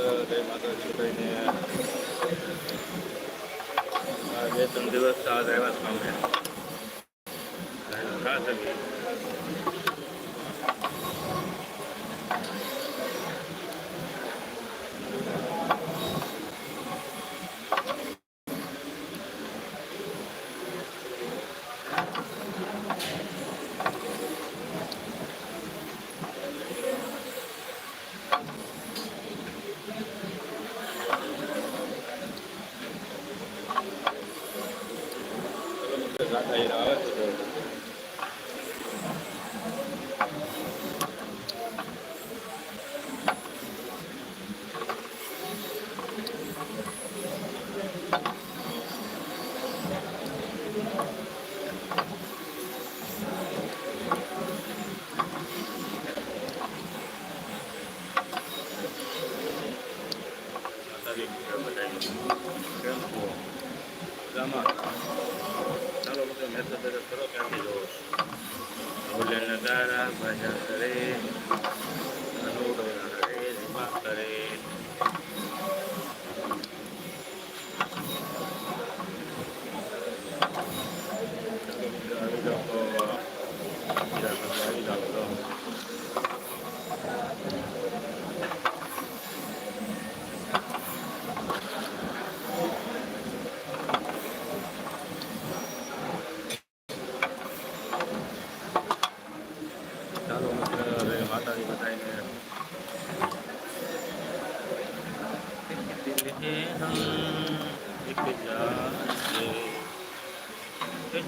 જય માતાજી આ બે ત્રણ દિવસ આવ્યા સ્વામી ખાસ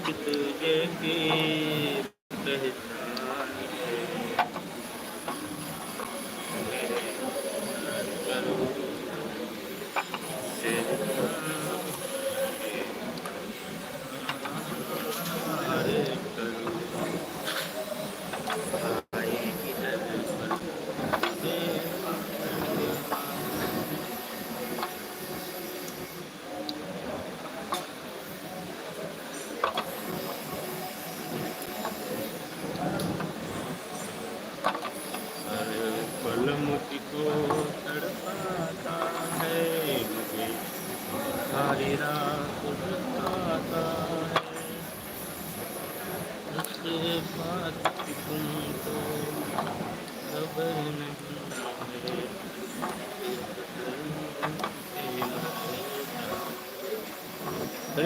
きつけ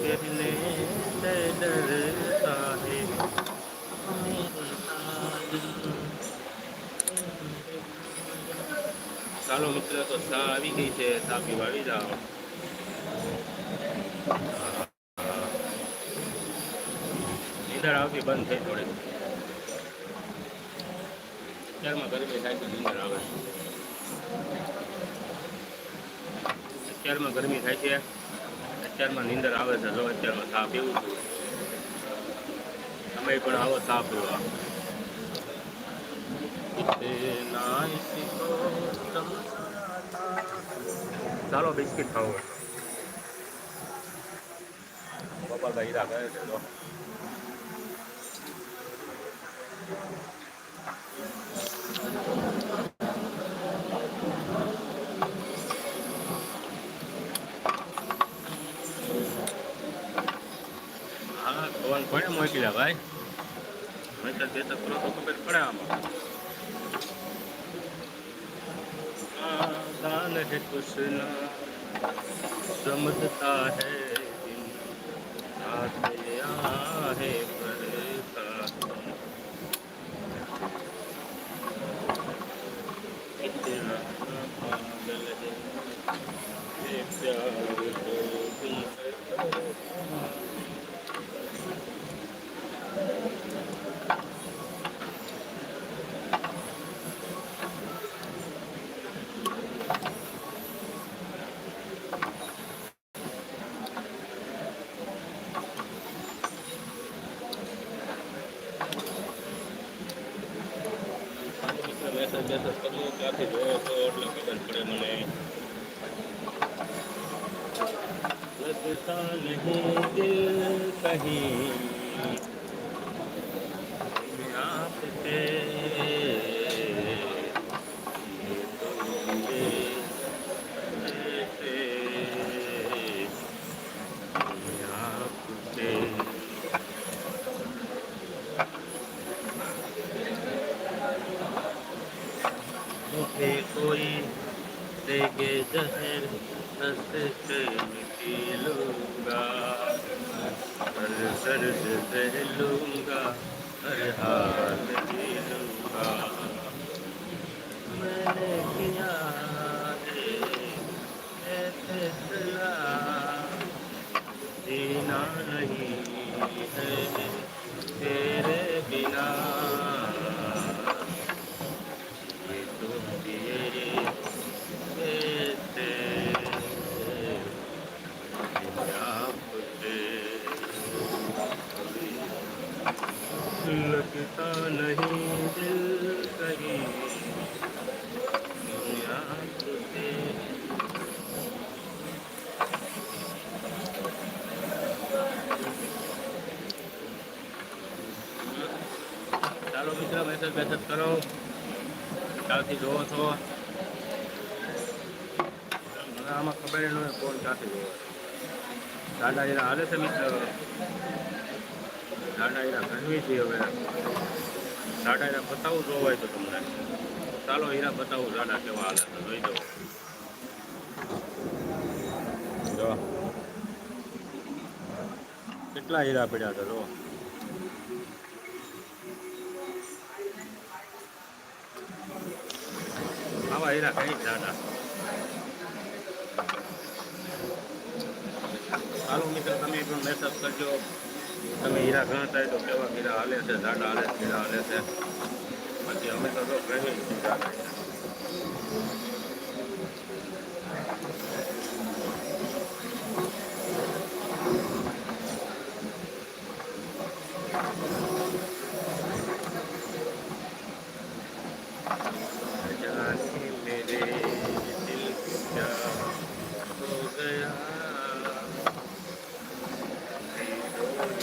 कहने से डरता है ચાલો મિત્ર તો ચા આવી ગઈ છે ચા પીવા આવી જાઓ નીંદર આવતી બંધ થઈ થોડી અત્યારમાં ગરમી થાય તો નીંદર આવે અત્યારમાં ગરમી થાય છે અત્યારમાં નીંદર આવે છે જો અત્યારમાં તાપ પીવું છું. તમે પણ આવો તાપ પીવા ચાલો બિસ્કિટ ખાવું ગોપાલભાઈ હીરા કહે છે ભાઈ મેં તો બે તો કરો તો ખબર પડે આમાં दान है कुछ ना समझता है दिन आते आहे परता इतना पागल है ये प्यार तो तुमसे ત્યાંથી જોયો હતો એટલે ખબર પડે મને હું દિલ કહી खेलूँगा, हर सर से पहलूँगा हर हाल खेलूँगा मैंने किया फैसला, जीना नहीं है तेरे बिना। મિત્ર બેસત મેસેજ કરો. ક્યાંથી જોવો છો. આમાં ખબર ન હોય કોણ ક્યાંથી જોવો. દાદા હીરા હાલે છે મિત્ર. દાદા હીરા ગરમી છે હવે. દાદા હીરા બતાવું જોવું હોય તો તમને. ચાલો હીરા બતાવું દાદા કેવા હાલે તો જોઈ દો કેટલા હીરા પડ્યા હતા જો હીરા કઈ દાદા ચાલો મિત્ર તમે પણ મેસેજ કરજો તમે હીરા ગણતા તો કેવા હીરા હાલે છે દાડા હાલે હીરા હાલે છે પછી અમે તો જો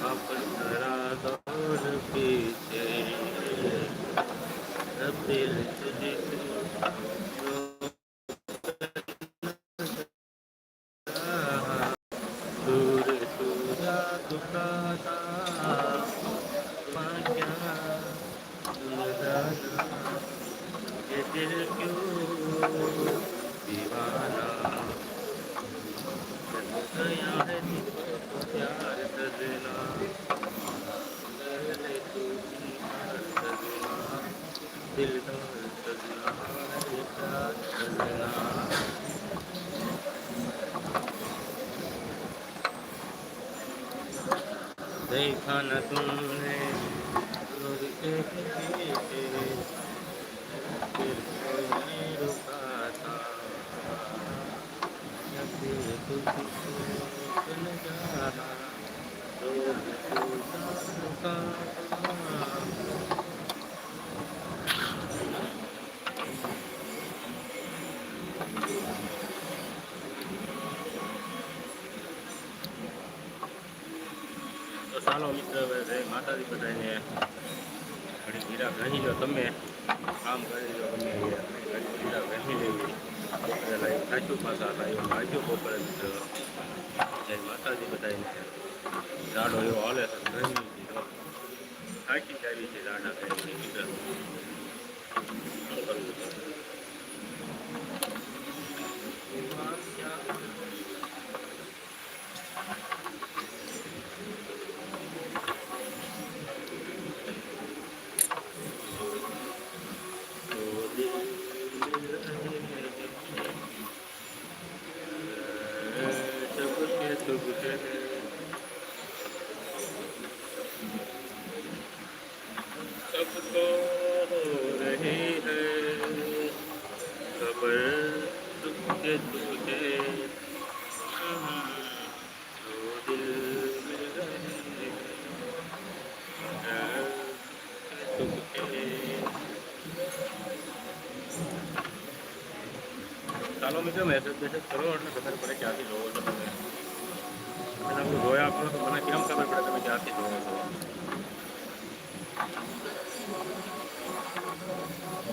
Thank you. देखा न तुमने और एक તો મિત્ર, હવે જય માતાજી બધાને. ઘડી ગીરા ગણી લો તમે. કામ કરી લો તમે ઘડી ગીરા ગણી લેવી. બપોરે લાવી ખાચું પાછા, લાઈવ ખાચું બપોરે મિત્ર. જય માતાજી બધાને. ઝાડો એવો હાલે છે ગરમી દીધો થાકી જાવી છે ઝાડા કરી મિત્ર. કરવું तो गुजरे सालों में जो मैसेज मैसेज करो और खबर पड़े क्या लोगों તમે જોયા કરો મને કેમ ખબર તમે ક્યાંથી જોવો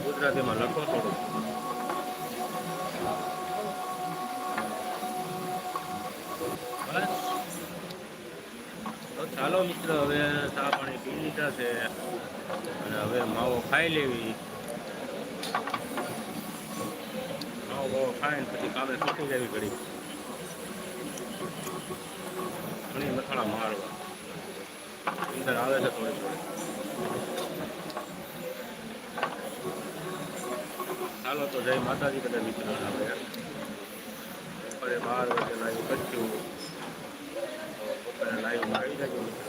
ગુજરાતીમાં લખો થોડું. ચાલો મિત્ર, હવે ચા પાણી પી લીધા છે. અને હવે માવો ખાઈ લેવી. માવો ખાઈને પછી કામે છૂટી જવી ઘડી ઘણી મથાળા મારવા. અંદર આવે છે થોડી થોડી. ચાલો તો જય માતાજી બધા મિત્રો આપણે. બપોરે બાર વાગે લાઈવ કરશું. તો બપોરે લાઈવમાં આવી જજો.